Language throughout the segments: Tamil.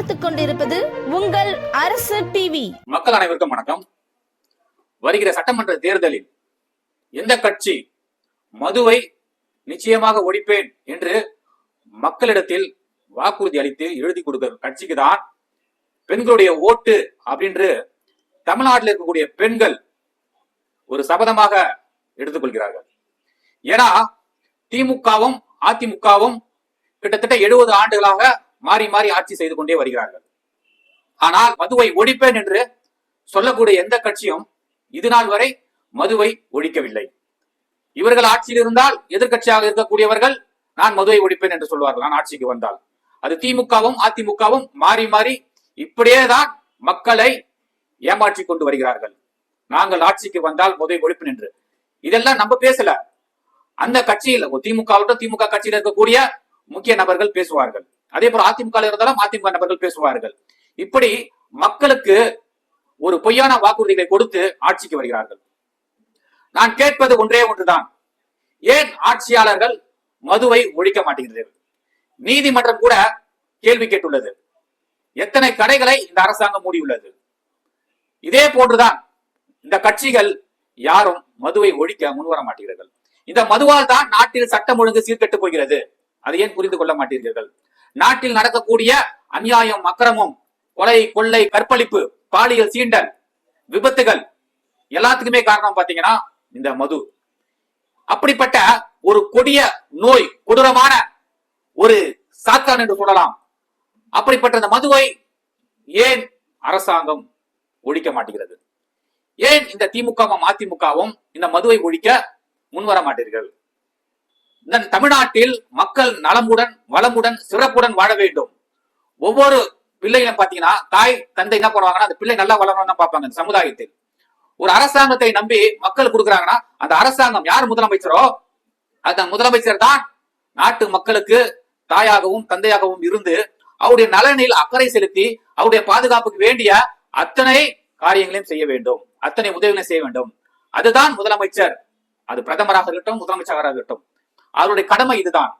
பார்த்து கொண்டிருப்பது உங்கள் அரசு டிவி மக்கள் அனைவருக்கும் வணக்கம். வருகிற சட்டமன்ற தேர்தலில் எந்த கட்சி மதுவை நிச்சயமாக ஒழிப்பேன் என்று மக்களிடத்தில் வாக்குறுதி அளித்து எழுதி கொடுக்கிற கட்சிக்கு தான் பெண்களுடைய ஓட்டு அப்படின்று தமிழ்நாட்டில் இருக்கக்கூடிய பெண்கள் ஒரு சபதமாக எடுத்துக்கொள்கிறார்கள். ஏன்னா திமுகவும் அதிமுகவும் கிட்டத்தட்ட எழுபது ஆண்டுகளாக மாறி மாறி ஆட்சி செய்து கொண்டே வருகிறார்கள். ஆனால் மதுவை ஒழிப்பேன் என்று சொல்லக்கூடிய எந்த கட்சியும் இது நாள் வரை மதுவை ஒழிக்கவில்லை. இவர்கள் ஆட்சியில் இருந்தால் எதிர்க்கட்சியாக இருக்கக்கூடியவர்கள் நான் மதுவை ஒழிப்பேன் என்று சொல்வார்கள். நான் ஆட்சிக்கு வந்தால். அது திமுகவும் அதிமுகவும் மாறி மாறி இப்படியே தான் மக்களை ஏமாற்றி கொண்டு வருகிறார்கள். நாங்கள் ஆட்சிக்கு வந்தால் மதுவை ஒழிப்பேன் என்று. இதெல்லாம் நம்ம பேசல. அந்த கட்சியில் திமுக திமுக கட்சியில் இருக்கக்கூடிய முக்கிய நபர்கள் பேசுவார்கள். அதே போல அதிமுக இருந்தாலும் அதிமுக நபர்கள் பேசுவார்கள். இப்படி மக்களுக்கு ஒரு பொய்யான வாக்குறுதிகளை கொடுத்து ஆட்சிக்கு வருகிறார்கள். நான் கேட்பது ஒன்றே ஒன்றுதான். ஏன் ஆட்சியாளர்கள் மதுவை ஒழிக்க மாட்டேங்கிறீர்கள்? நீதிமன்றம் கூட கேள்வி கேட்டுள்ளது. எத்தனை கடைகளை இந்த அரசாங்கம் மூடியுள்ளது? இதே போன்றுதான் இந்த கட்சிகள் யாரும் மதுவை ஒழிக்க முன்வர மாட்டீர்கள் இந்த மதுவால் தான் நாட்டில் சட்டம் ஒழுங்கு சீர்கெட்டு போகிறது. அதை ஏன் புரிந்து கொள்ள மாட்டீர்கள்? நாட்டில் நடக்கக்கூடிய அநியாயம் அக்கிரமம் கொலை கொள்ளை கற்பழிப்பு பாலியல் சீண்டல் விபத்துகள் எல்லாத்துக்குமே காரணம் பாத்தீங்கன்னா இந்த மது. அப்படிப்பட்ட ஒரு கொடிய நோய் கொடூரமான ஒரு சாத்தான் என்று சொல்லலாம். அப்படிப்பட்ட இந்த மதுவை ஏன் அரசாங்கம் ஒழிக்க மாட்டேங்கிறது? ஏன் இந்த திமுகவும் அதிமுகவும் இந்த மதுவை ஒழிக்க முன்வர மாட்டீர்கள்? தமிழ்நாட்டில் மக்கள் நலமுடன் வளமுடன் சிறப்புடன் வாழ வேண்டும். ஒவ்வொரு பிள்ளைகளும் பாத்தீங்கன்னா தாய் தந்தை என்ன பண்ணுவாங்கன்னா அந்த பிள்ளை நல்லா வளரணும்னு தான் பார்ப்பாங்க இந்த சமுதாயத்தில். ஒரு அரசாங்கத்தை நம்பி மக்கள் கொடுக்குறாங்கன்னா அந்த அரசாங்கம் யார் முதலமைச்சரோ அந்த முதலமைச்சர் தான் நாட்டு மக்களுக்கு தாயாகவும் தந்தையாகவும் இருந்து அவருடைய நலனில் அக்கறை செலுத்தி அவருடைய பாதுகாப்புக்கு வேண்டிய அத்தனை காரியங்களையும் செய்ய வேண்டும். அத்தனை உதவிகளையும் செய்ய வேண்டும். அதுதான் முதலமைச்சர். அது பிரதமராக இருக்கட்டும் முதலமைச்சராக இருக்கட்டும். அவருடைய கடமை இதுதான்.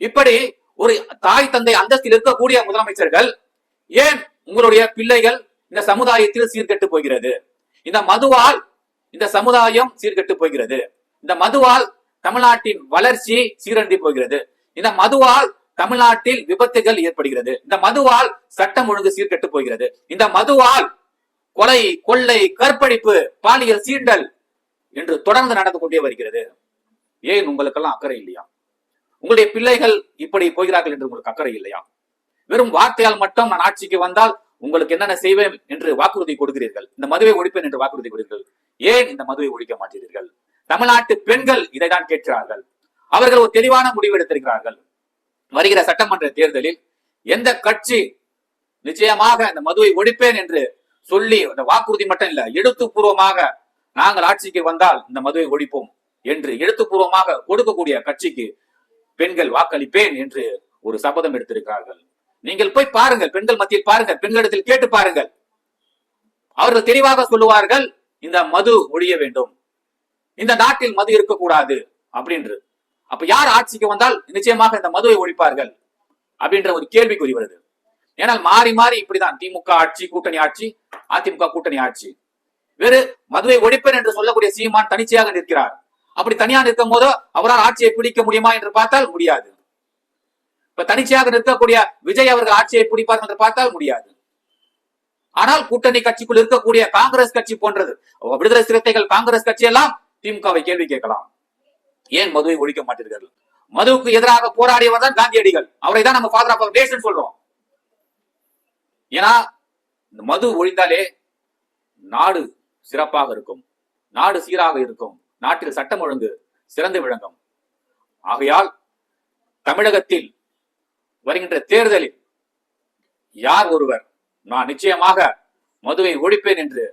இப்படி ஒரு தாய் தந்தை அந்தஸ்தில் இருக்கக்கூடிய முதலமைச்சர்கள் ஏன் உங்களுடைய பிள்ளைகள் இந்த சமுதாயத்தில் சீர்கெட்டு போகிறது? இந்த மதுவால் இந்த சமுதாயம் சீர்கெட்டு போகிறது. இந்த மதுவால் தமிழ்நாட்டின் வளர்ச்சி சீரண்டி போகிறது. இந்த மதுவால் தமிழ்நாட்டில் விபத்துகள் ஏற்படுகிறது. இந்த மதுவால் சட்டம் ஒழுங்கு சீர்கெட்டு போகிறது. இந்த மதுவால் கொலை கொள்ளை கற்பழிப்பு பாலியல் சீண்டல் என்று தொடர்ந்து நடந்து கொண்டே வருகிறது. ஏன் உங்களுக்கெல்லாம் அக்கறை இல்லையா? உங்களுடைய பிள்ளைகள் இப்படி போகிறார்கள் என்று உங்களுக்கு அக்கறை இல்லையா? வெறும் வார்த்தையால் மட்டும் நான் ஆட்சிக்கு வந்தால் உங்களுக்கு என்னென்ன செய்வேன் என்று வாக்குறுதி கொடுக்கிறீர்கள்? இந்த மதுவை ஒழிப்பேன் என்று வாக்குறுதி கொடுக்கிறீர்கள். ஏன் இந்த மதுவை ஒழிக்க மாட்டீர்கள்? தமிழ்நாட்டு பெண்கள் இதைதான் கேட்கிறார்கள். அவர்கள் ஒரு தெளிவான முடிவு எடுத்திருக்கிறார்கள். வருகிற சட்டமன்ற தேர்தலில் எந்த கட்சி நிச்சயமாக இந்த மதுவை ஒழிப்பேன் என்று சொல்லி அந்த வாக்குறுதி மட்டும் இல்ல எழுத்துப்பூர்வமாக நாங்கள் ஆட்சிக்கு வந்தால் இந்த மதுவை ஒழிப்போம். என்று எழுத்துப்பூர்வமாக கொடுக்கக்கூடிய கட்சிக்கு பெண்கள் வாக்களிப்பேன் என்று ஒரு சபதம் எடுத்திருக்கிறார்கள். நீங்கள் போய் பாருங்கள் பெண்கள் மத்தியில் பாருங்கள் பெண்களிடத்தில் கேட்டு பாருங்கள். அவர்கள் தெளிவாக சொல்லுவார்கள் இந்த மது ஒழிய வேண்டும். இந்த நாட்டில் மது இருக்கக்கூடாது அப்படின்று. அப்ப யார் ஆட்சிக்கு வந்தால் நிச்சயமாக இந்த மதுவை ஒழிப்பார்கள் அப்படின்ற ஒரு கேள்விக்குறி வருது ஏனால் மாறி மாறி இப்படிதான் திமுக ஆட்சி கூட்டணி ஆட்சி அதிமுக கூட்டணி ஆட்சி. வேறு மதுவை ஒழிப்பேன் என்று சொல்லக்கூடிய சீமான் தனிச்சையாக நிற்கிறார். அப்படி தனியா நிற்கும் போது அவரால் ஆட்சியை பிடிக்க முடியுமா என்று பார்த்தால் முடியாது. இப்ப தனிச்சையாக நிற்கக்கூடிய விஜய் அவர்கள் ஆட்சியை பிடிப்பார் என்று பார்த்தால் முடியாது. ஆனால் கூட்டணி கட்சிக்குள் இருக்கக்கூடிய காங்கிரஸ் கட்சி போன்றது. விடுதலை சிறுத்தைகள் காங்கிரஸ் கட்சி எல்லாம் திமுகவை கேள்வி கேட்கலாம். ஏன் மதுவை ஒழிக்க மாட்டீர்கள்? மதுவுக்கு எதிராக போராடியவர் தான் காந்தியடிகள். அவரை தான் நம்ம ஃபாதர் ஆஃப் நேஷன் சொல்றோம். ஏன்னா இந்த மது ஒழிந்தாலே நாடு சிறப்பாக இருக்கும். நாடு சீராக இருக்கும். நாட்டில் சட்டம் ஒழுங்கு சிறந்து விளங்கும். ஆகையால் தமிழகத்தில் வருகின்ற தேர்தலில் யார் ஒருவர் நான் நிச்சயமாக மதுவை ஒழிப்பேன் என்று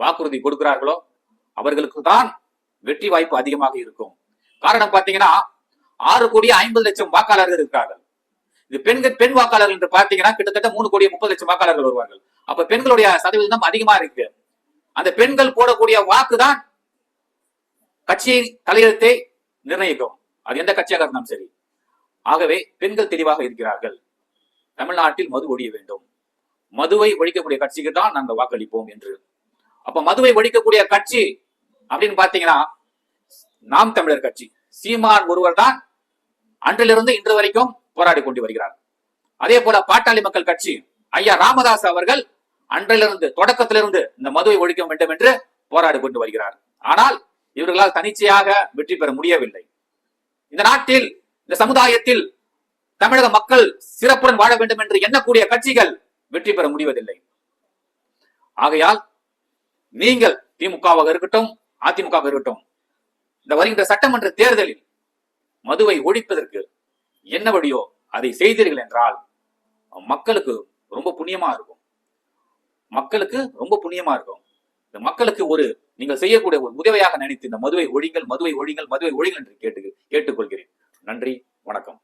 வாக்குறுதி கொடுக்கிறார்களோ அவர்களுக்கு தான் வெற்றி வாய்ப்பு அதிகமாக இருக்கும். காரணம் பாத்தீங்கன்னா ஆறு கோடி ஐம்பது லட்சம் வாக்காளர்கள் இருக்கிறார்கள். இது பெண்கள் பெண் வாக்காளர்கள் என்று பார்த்தீங்கன்னா கிட்டத்தட்ட மூணு கோடி முப்பது லட்சம் வாக்காளர்கள் வருவார்கள். அப்ப பெண்களுடைய சதவீதம் அதிகமா இருக்கு. அந்த பெண்கள் போடக்கூடிய வாக்கு தான் கட்சியின் தலையெழுத்தை நிர்ணயிக்கும். அது எந்த கட்சியாக இருந்தாலும் சரி. ஆகவே பெண்கள் தெளிவாக இருக்கிறார்கள். தமிழ்நாட்டில் மது ஒழிய வேண்டும். மதுவை ஒழிக்கக்கூடிய கட்சிக்கு தான் நாங்கள் வாக்களிப்போம் என்று. அப்ப மதுவை ஒழிக்கக்கூடிய கட்சி அப்படின்னு பாத்தீங்கன்னா நாம் தமிழர் கட்சி. சீமான் ஒருவர் தான் அன்றிலிருந்து இன்று வரைக்கும் போராடி கொண்டு வருகிறார். அதே போல பாட்டாளி மக்கள் கட்சி ஐயா ராமதாஸ் அவர்கள் அன்றிலிருந்து தொடக்கத்திலிருந்து இந்த மதுவை ஒழிக்க வேண்டும் என்று போராடி கொண்டு வருகிறார். ஆனால் இவர்களால் தனிச்சையாக வெற்றி பெற முடியவில்லை. இந்த நாட்டில் இந்த சமுதாயத்தில் தமிழக மக்கள் சிறப்புடன் வாழ வேண்டும் என்று எண்ணக்கூடிய கட்சிகள் வெற்றி பெற முடிவதில்லை. ஆகையால் நீங்கள் திமுகவாக இருக்கட்டும் அதிமுகவாக இருக்கட்டும் இந்த வருகின்ற சட்டமன்ற தேர்தலில் மதுவை ஒழிப்பதற்கு என்ன வழியோ அதை செய்தீர்கள் என்றால் மக்களுக்கு ரொம்ப புண்ணியமா இருக்கும். மக்களுக்கு ரொம்ப புண்ணியமா இருக்கும். இந்த மக்களுக்கு ஒரு நீங்கள் செய்யக்கூடிய ஒரு உதவியாக நினைத்து இந்த மதுவை ஒழிங்கள் மதுவை ஒழிங்கள் மதுவை ஒழிங்கள் என்று கேட்டு கேட்டுக்கொள்கிறேன். நன்றி வணக்கம்.